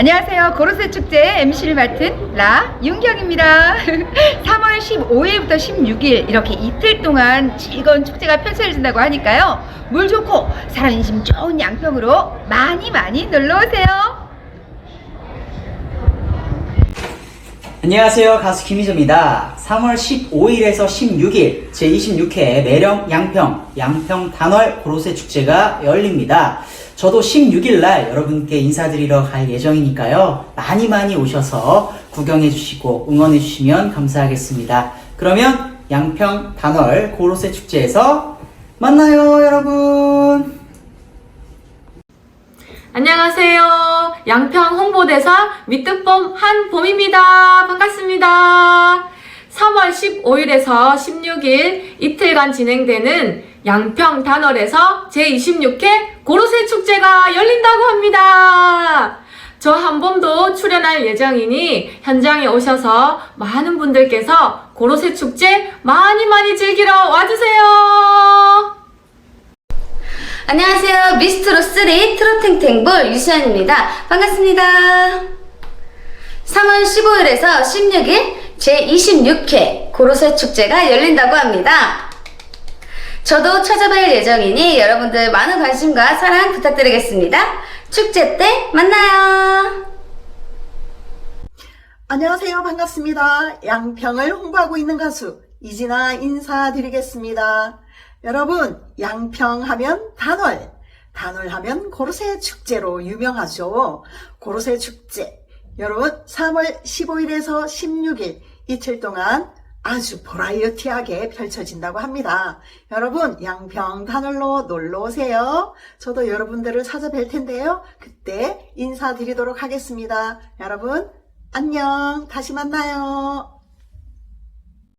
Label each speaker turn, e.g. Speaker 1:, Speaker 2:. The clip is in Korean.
Speaker 1: 안녕하세요. 고로쇠 축제 MC를 맡은 라 윤경입니다. 3월 15일부터 16일 이렇게 이틀 동안 즐거운 축제가 펼쳐진다고 하니까요. 물 좋고 사람 인심 좋은 양평으로 많이 많이 놀러 오세요.
Speaker 2: 안녕하세요. 가수 김희조입니다. 3월 15일에서 16일 제26회 매령 양평 양평 단월 고로쇠 축제가 열립니다. 저도 16일 날 여러분께 인사드리러 갈 예정이니까요. 많이 많이 오셔서 구경해 주시고 응원해 주시면 감사하겠습니다. 그러면 양평 단월 고로쇠 축제에서 만나요, 여러분.
Speaker 3: 안녕하세요. 양평 홍보대사 밑뜻봄 한봄입니다. 반갑습니다. 3월 15일에서 16일 이틀간 진행되는 양평 단월에서 제26회 고로쇠 축제가 열린다고 합니다. 저 한봄도 출연할 예정이니 현장에 오셔서 많은 분들께서 고로쇠 축제 많이 많이 즐기러 와주세요.
Speaker 4: 안녕하세요. 미스트로3 트로탱탱볼 유시안입니다. 반갑습니다. 3월 15일에서 16일 제26회 고로쇠 축제가 열린다고 합니다. 저도 찾아뵐 예정이니 여러분들 많은 관심과 사랑 부탁드리겠습니다. 축제 때 만나요.
Speaker 5: 안녕하세요. 반갑습니다. 양평을 홍보하고 있는 가수 이진아 인사드리겠습니다. 여러분, 양평 하면 단월, 단월 하면 고로쇠 축제로 유명하죠. 고로쇠 축제. 여러분, 3월 15일에서 16일 이틀 동안 아주 버라이어티하게 펼쳐진다고 합니다. 여러분, 양평 단월로 놀러 오세요. 저도 여러분들을 찾아뵐 텐데요. 그때 인사드리도록 하겠습니다. 여러분, 안녕. 다시 만나요.